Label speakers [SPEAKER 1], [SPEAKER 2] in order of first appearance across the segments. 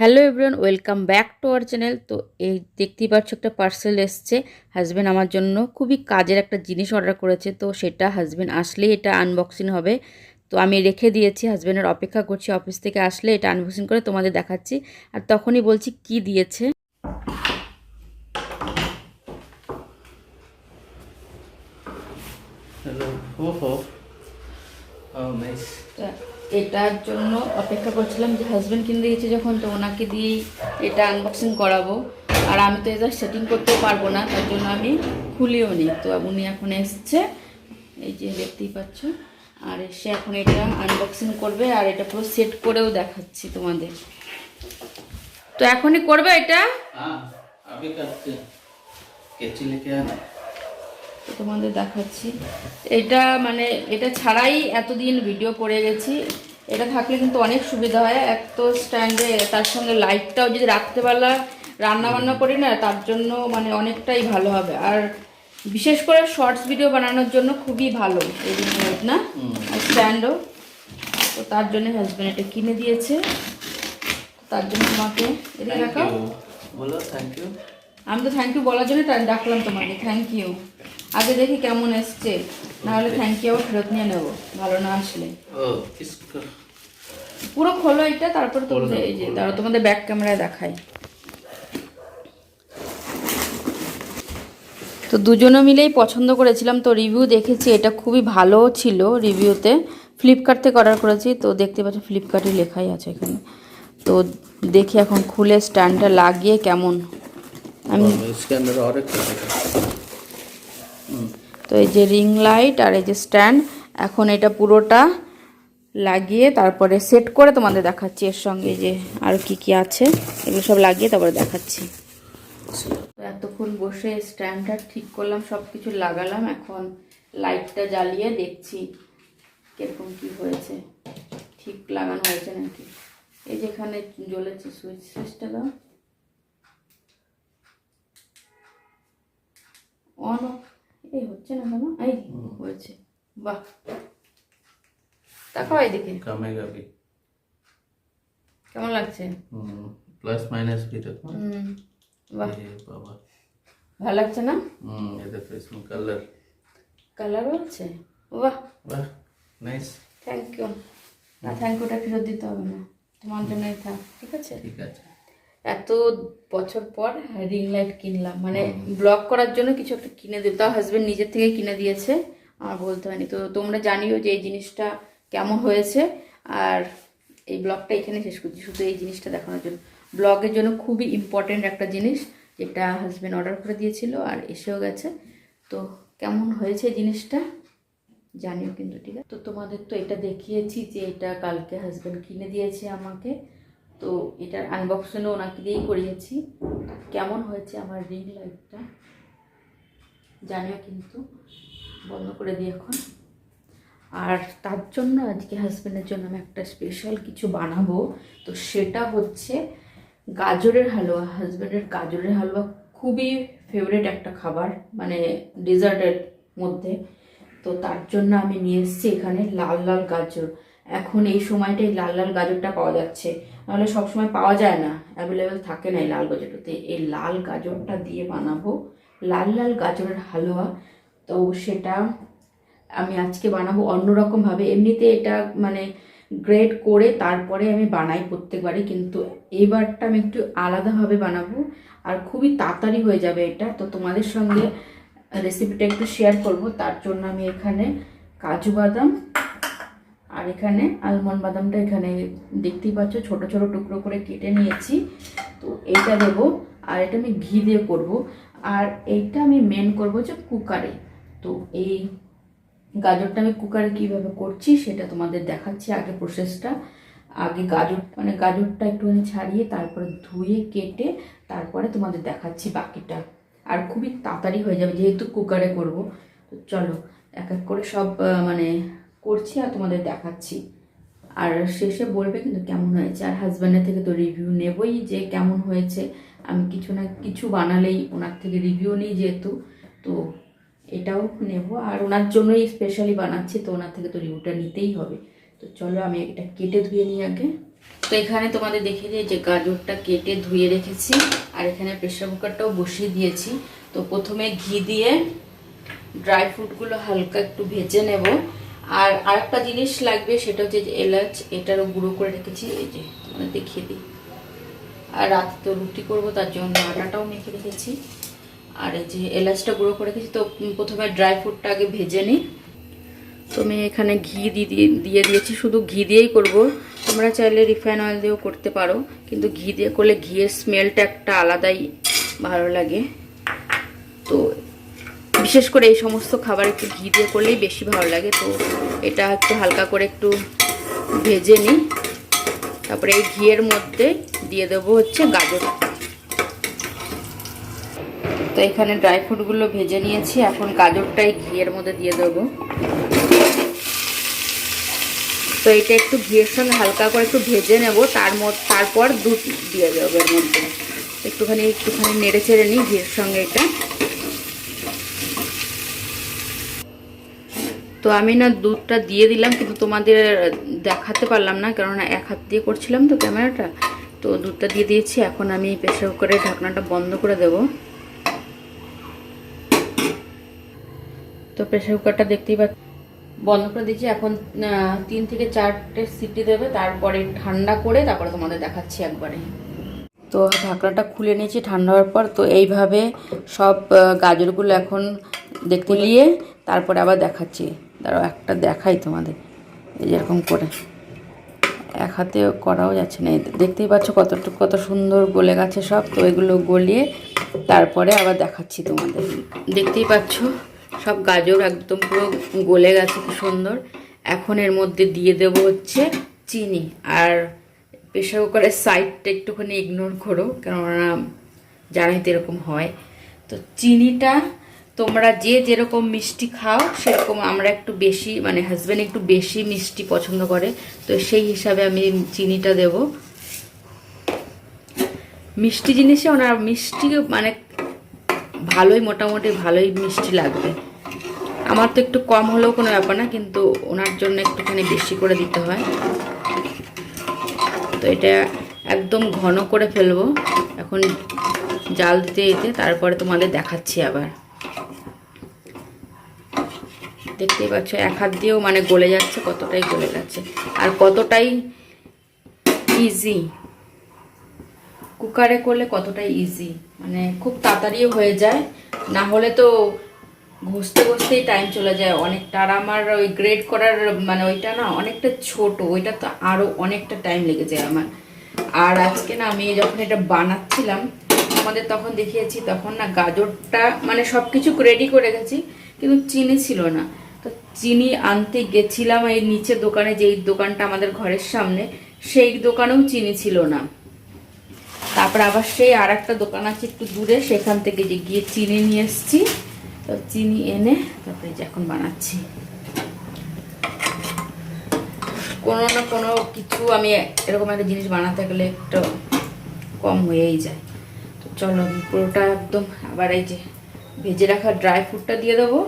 [SPEAKER 1] Hello everyone welcome back to our channel. তো এই দেখতেই পাচ্ছ একটা পার্সেল এসছে। হাজব্যান্ড আমার জন্য খুবই কাজের একটা জিনিস অর্ডার করেছে তো সেটা হাজব্যান্ড আসলেই এটা আনবক্সিং হবে। তো আমি রেখে দিয়েছি হাজব্যান্ডের অপেক্ষা করছি অফিস থেকে আসলে এটা আনবক্সিং করে তোমাদের দেখাচ্ছি। আর তখনই বলছি কি দিয়েছে.
[SPEAKER 2] Oh, oh.
[SPEAKER 1] এটার জন্য অপেক্ষা করছিলাম যে হাজব্যান্ড কিনে দিয়েছে যখন তো ওনাকে দিয়েই এটা আনবক্সিং করাবো। আর আমি তো এটা সেটিং করতেও পারব না তার জন্য আমি খুলিও নি। তো উনি এখন এসছে এই যে দেখতেই পাচ্ছ। আর এসে এখন এটা আনবক্সিং করবে আর এটা পুরো সেট করেও দেখাচ্ছি তোমাদের। তো এখনই করবে এটা? তোমাদের দেখাচ্ছি। এটা মানে এটা ছাড়াই এতদিন ভিডিও করে গেছি। এটা থাকলে কিন্তু অনেক সুবিধা হয়। এক তো স্ট্যান্ডে তার সঙ্গে লাইটটাও যদি রাত্রেবেলা রান্নাবান্না করি না তার জন্য মানে অনেকটাই ভালো হবে। আর বিশেষ করে শর্টস ভিডিও বানানোর জন্য খুবই ভালো এই রিমোট না? স্ট্যান্ডও তো তার জন্য হাজব্যান্ড এটা কিনে দিয়েছে। তার জন্য তোমাকে এটা
[SPEAKER 2] রাখাও বলো থ্যাংক ইউ
[SPEAKER 1] আমি তো থ্যাংক ইউ বলার জন্য ডাকলাম তোমাকে। থ্যাংক ইউ আগে দেখি কেমন এসছে। নাহলে থ্যাংক ইউ আবার ফেরত নিয়ে নেব। ভালো না আসলে। পুরো খোলো এটা তারপর
[SPEAKER 2] তো
[SPEAKER 1] এই যে তারা তোমাদের ব্যাক ক্যামেরায় দেখাই। তো দুজনে মিলেই পছন্দ করেছিলাম তো রিভিউ দেখেছি এটা খুবই ভালো ছিল রিভিউতে ফ্লিপকার্ট থেকে অর্ডার করেছি তো দেখতে পাচ্ছি ফ্লিপকার্টই লেখাই আছে এখানে। তো দেখি এখন খুলে স্ট্যান্ডটা লাগিয়ে কেমন। আমি তো এই যে রিং লাইট আর এই যে স্ট্যান্ড এখন এটা পুরোটা লাগিয়ে তারপরে সেট করে তোমাদের দেখাচ্ছি। এর সঙ্গে যে আর কি কি আছে, এগুলো সব লাগিয়ে তারপরে দেখাচ্ছি। তো এতক্ষণ বসে স্ট্যান্ডটা ঠিক করলাম সব কিছু লাগালাম, এখন লাইটটা জ্বালিয়ে দেখছি কীরকম কি হয়েছে। ঠিক লাগানো হয়েছে নাকি? এই যেখানে জ্বলেছে সুইচ সুইচটা দাও। অন এই হচ্ছে না কেন এই হয়েছে। বাহ। তাকাও এদিকে।
[SPEAKER 2] কমে গেছে
[SPEAKER 1] কেমন লাগছে?
[SPEAKER 2] প্লাস মাইনাস ভিতর
[SPEAKER 1] হুম বাহ।
[SPEAKER 2] বাবা।
[SPEAKER 1] ভালো লাগছে না?
[SPEAKER 2] হুম এটা ফেসম কালার
[SPEAKER 1] কালারও আছে? বাহ।
[SPEAKER 2] বাহ নাইস
[SPEAKER 1] থ্যাংক ইউ না থ্যাংক ইউটা ফেরত দিতে হবে না। তোমার জন্যই থাক। ঠিক আছে?
[SPEAKER 2] ঠিক আছে।
[SPEAKER 1] এত বছর পর রিং লাইট কিনলাম। মানে ব্লগ করার জন্য কিছু একটা কিনে দেব তাও হাজব্যান্ড নিজের থেকে কিনে দিয়েছে। আমার বলতে হয়নি। তো তোমরা জানিও যে এই জিনিসটা কেমন হয়েছে। আর এই ব্লগটা এখানে শেষ করছি। শুধু এই জিনিসটা দেখানোর জন্য। ব্লগের জন্য খুবই ইম্পর্টেন্ট একটা জিনিস যেটা হাজব্যান্ড অর্ডার করে দিয়েছিল আর এসেও গেছে। তো কেমন হয়েছে জিনিসটা জানিও কিন্তু ঠিক আছে? তো তোমাদের তো এটা দেখিয়েছি যে এটা কালকে হাজব্যান্ড কিনে দিয়েছে আমাকে। তো এটার আনবক্সিংও ওনাকে দিয়েই করিয়েছি কেমন হয়েছে আমার রিং লাইটটা জানিও কিন্তু, বন্ধ করে দিই এখন। আর তার জন্য আজকে হাজব্যান্ডের জন্য আমি একটা স্পেশাল কিছু বানাবো। তো সেটা হচ্ছে গাজরের হালুয়া। হাজব্যান্ডের গাজরের হালুয়া খুবই ফেভারিট একটা খাবার মানে ডেজার্টের মধ্যে। তো তার জন্য আমি নিয়ে এসেছি এখানে লাল লাল গাজর। এখন এই সময়টাই লাল লাল গাজরটা পাওয়া যাচ্ছে। নাহলে সবসময় পাওয়া যায় না। অ্যাভেলেবেল থাকে না এই লাল গাজরটাতে। এই লাল গাজরটা দিয়ে বানাবো। লাল লাল গাজরের হালুয়া। তো সেটা আমি আজকে বানাবো অন্যরকমভাবে। এমনিতে এটা মানে গ্রেড করে তারপরে আমি বানাই প্রত্যেকবারই। কিন্তু এবারটা আমি একটু আলাদাভাবে বানাবো। আর খুবই তাড়াতাড়ি হয়ে যাবে এটা। তো তোমাদের সঙ্গে রেসিপিটা একটু শেয়ার করব। তার জন্য আমি এখানে কাজু বাদাম আর এখানে আলমন্ড বাদামটা এখানে দেখতেই পাচ্ছ, ছোট ছোট টুকরো করে কেটে নিয়েছি। তো এইটা দেব, আর এটা আমি ঘি দিয়ে করব। আর এইটা আমি মেন করব যে কুকারে তো এই গাজরটা আমি কুকারে কীভাবে করছি সেটা তোমাদের দেখাচ্ছি আগে প্রসেসটা আগে গাজর মানে গাজরটা একটুখানি ছাড়িয়ে তারপরে ধুয়ে কেটে তারপরে তোমাদের দেখাচ্ছি বাকিটা। আর খুবই তাড়াতাড়ি হয়ে যাবে, যেহেতু কুকারে করব। তো চলো, এক এক করে সব মানে করছি আর তোমাদের দেখাচ্ছি। আর শেষে বলবে কিন্তু কেমন হয়েছে। আর হাজব্যান্ডের থেকে তো রিভিউ নেবই যে কেমন হয়েছে। আমি কিছু না কিছু বানালেই ওনার থেকে রিভিউ নিই যেহেতু। তো এটাও নেব। আর ওনার জন্যই স্পেশালি বানাচ্ছি, তো ওনার থেকে তো রিভিউটা নিতেই হবে। তো চলো আমি এটা কেটে ধুয়ে নিই আগে। তো এখানে তোমাদের দেখে দিই যে গাজরটা কেটে ধুয়ে রেখেছি। আর এখানে প্রেশার কুকারটাও বসিয়ে দিয়েছি। তো প্রথমে ঘি দিয়ে ড্রাই ফ্রুটগুলো হালকা একটু ভেজে নেব। আর আরেকটা জিনিস লাগবে, সেটা হচ্ছে যে এলাচ, এটারও গুঁড়ো করে রেখেছি, এই যে তোমাদের দেখিয়ে দিই। আর রাতে তো রুটি করব, তার জন্য আটাটাও মেখে রেখেছি। আর এই যে এলাচটা গুঁড়ো করে রেখেছি, তো প্রথমে ড্রাই ফ্রুটটা আগে ভেজে নিই। তো আমি এখানে ঘি দিয়ে- দিয়ে দিয়েছি, শুধু ঘি দিয়েই করব। তোমরা চাইলে রিফাইন অয়েল দিয়েও করতে পারো, কিন্তু ঘি দিয়ে করলে ঘিয়ের স্মেলটা একটা আলাদাই ভালো লাগে। তো বিশেষ করে এই সমস্ত খাবার একটু ঘি দিয়ে করলেই বেশি ভালো লাগে, তো এটা একটু হালকা করে একটু ভেজে নিই। তারপরে এই ঘিয়ের মধ্যে দিয়ে দেবো হচ্ছে গাজর। তো এখানে ড্রাই ফ্রুটগুলো ভেজে নিয়েছি, এখন গাজরটাই ঘিয়ের মধ্যে দিয়ে দেবো। তো এটা একটু ঘিয়ের সঙ্গে হালকা করে একটু ভেজে নেব, তার মধ্যে তারপর দুধ দিয়ে দেবো এর মধ্যে। একটুখানি একটুখানি নেড়ে চেড়ে নিই ঘিয়ের সঙ্গে এটা। তো আমি না দুধটা দিয়ে দিলাম কিন্তু তোমাদের দেখাতে পারলাম না কেননা এক হাত দিয়ে করছিলাম তো ক্যামেরাটা। তো দুধটা দিয়ে দিয়েছি এখন আমি প্রেশার কুকারের ঢাকনাটা বন্ধ করে দেব। তো প্রেশার কুকারটা দেখতেই পাচ্ছি বন্ধ করে দিয়েছি এখন তিন থেকে চারটে সিটি দেবে তারপরে ঠান্ডা করে তারপরে তোমাদের দেখাচ্ছি একবারে। তো ঢাকনাটা খুলে নিয়েছি ঠান্ডা হওয়ার পর তো এইভাবে সব গাজরগুলো এখন দেখতে নিয়ে তারপরে আবার দেখাচ্ছি। দাঁড়াও, একটা দেখাই তোমাদের। এই যেরকম করে। এক হাতে করাও যাচ্ছে না। দেখতেই পাচ্ছ কতটুকু, কত সুন্দর গলে গেছে সব। তো এগুলো গলিয়ে তারপরে আবার দেখাচ্ছি তোমাদের। দেখতেই পাচ্ছ, সব গাজর একদম পুরো গলে গেছে, কি সুন্দর। এখন এর মধ্যে দিয়ে দেব হচ্ছে চিনি। আর প্রেশার কুকারের সাইডটা একটুখানি ইগনোর করো, কেননা জানোই তো এরকম হয়। তো চিনিটা তোমরা যে যেরকম মিষ্টি খাও, সেরকম আমরা একটু বেশি মানে হাজব্যান্ড একটু বেশি মিষ্টি পছন্দ করে। তো সেই হিসাবে আমি চিনিটা দেব। মিষ্টি জিনিসে ওনার মিষ্টি মানে ভালোই, মোটামুটি ভালোই মিষ্টি লাগবে। আমার তো একটু কম হলেও কোনো ব্যাপার না, কিন্তু ওনার জন্য একটুখানি বেশি করে দিতে হয়। তো এটা একদম ঘন করে ফেলব। এখন জাল দিতে দিতে, তারপরে তোমাদের দেখাচ্ছি আবার। দেখতেই পাচ্ছ, এক হাত দিয়েও মানে গলে যাচ্ছে, কতটাই গলে যাচ্ছে। আর কতটাই ইজি কুকারে করলে কতটাই ইজি মানে খুব তাড়াতাড়িও হয়ে যায়। না হলে তো ঘষতে ঘষতেই টাইম চলে যায়। অনেকটা আর আমার ওই গ্রেড করার মানে ওইটা না অনেকটা ছোট, ওইটা তো আরও অনেকটা টাইম লেগে যায় আমার। আর আজকে না আমি যখন এটা বানাচ্ছিলাম আমাদের তখন দেখিয়েছি, তখন না গাজরটা মানে সব কিছু রেডি করে গেছি কিন্তু চিনি ছিল না। চিনি আনতে গেছিলাম এই নিচে দোকানে, যেই দোকানটা আমাদের ঘরের সামনে, সেই দোকানেও চিনি ছিল না। তারপর আবার সেই আর একটা দোকান আছে একটু দূরে, সেখান থেকে যে গিয়ে চিনি নিয়ে এসেছি। তো চিনি এনে তারপরে যে এখন বানাচ্ছি। কোনো না কোনো কিছু আমি এরকম একটা জিনিস বানাতে গেলে একটু কম হয়েই যায়। তো চলো, পুরোটা একদম আবার এই যে ভেজে রাখা ড্রাই ফ্রুটটা দিয়ে দেবো।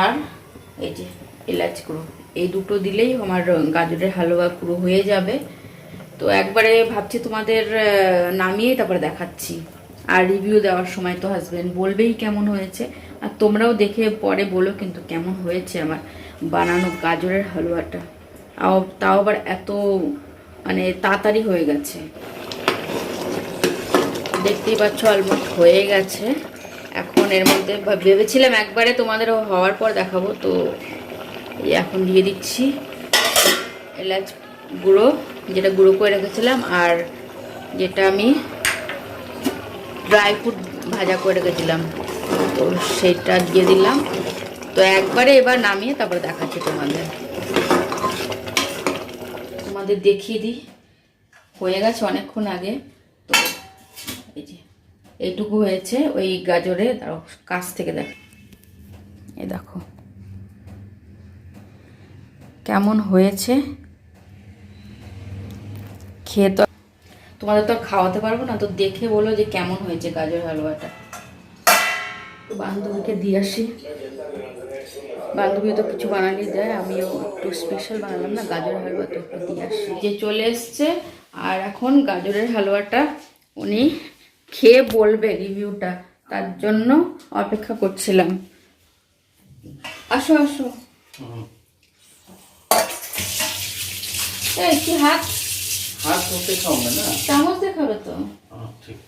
[SPEAKER 1] আর এই যে এলাচ গুঁড়ো। এই দুটো দিলেই আমার গাজরের হালুয়া পুরো হয়ে যাবে। তো একবারে ভাবছি তোমাদের নামিয়ে তারপরে দেখাচ্ছি। আর রিভিউ দেওয়ার সময় তো হাজবেন্ড বলবেই কেমন হয়েছে। আর তোমরাও দেখে পরে বলো কিন্তু কেমন হয়েছে আমার বানানো গাজরের হালুয়াটা। তাও আবার এত মানে তাড়াতাড়ি হয়ে গেছে। দেখতেই পাচ্ছ অলমোস্ট হয়ে গেছে। এখন এর মধ্যে ভেবেছিলাম একবারে তোমাদের হওয়ার পর দেখাবো, তো এখন দিয়ে দিচ্ছি এলাচ গুঁড়ো, যেটা গুঁড়ো করে রেখেছিলাম আর যেটা আমি ড্রাই ফ্রুট ভাজা করে রেখেছিলাম, তো সেটা দিয়ে দিলাম। তো একবারে এবার নামিয়ে তারপর দেখাচ্ছি তোমাদের। তোমাদের দেখিয়ে দিই। হয়ে গেছে অনেকক্ষণ আগে, তো এই যে। এইটুকু হয়েছে ওই গাজরে কাছ থেকে দেখ। এ দেখো। কেমন হয়েছে? খেয়ে তো তোমাদের তো খাওয়াতে পারব না, তো দেখে বলো যে কেমন হয়েছে গাজর হালুয়াটা। বান্ধবীকে দিয়ে আসি। বান্ধবী তো কিছু বানালি দেয়, আমিও একটু স্পেশাল বানালাম না গাজরের হালুয়া তো একটু দিয়ে আসি। যে চলে এসছে, আর এখন গাজরের হালুয়াটা উনি খেয়ে বলবে রিভিউটা তার জন্য অপেক্ষা করছিলাম। আসো আসো। এই কি হাত?
[SPEAKER 2] হাত ধুতে খাওবে না?
[SPEAKER 1] চামচ দেখাবে তো।
[SPEAKER 2] ঠিক।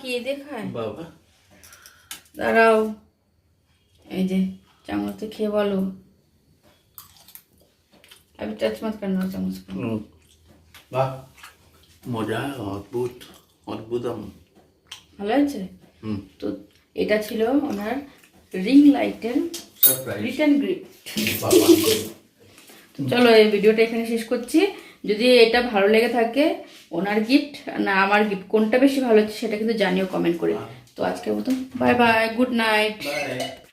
[SPEAKER 1] কি দেখায়?
[SPEAKER 2] বাবা।
[SPEAKER 1] দাঁড়াও। এই যে চামচে খেয়ে বলো। আমি কেন চামচ
[SPEAKER 2] বাহ। মজা অদ্ভুত অদ্ভুতম।
[SPEAKER 1] ভালো আছে তো এটা ছিল ওনার রিং লাইটের রিটার্ন গিফট চলো এই ভিডিওটা এখানে শেষ করছি। যদি এটা ভালো লেগে থাকে ওনার গিফট না আমার গিফট কোনটা বেশি ভালো হচ্ছে সেটা কিন্তু জানিও কমেন্ট করে। তো আজকের মতো বাই বাই গুড নাইট।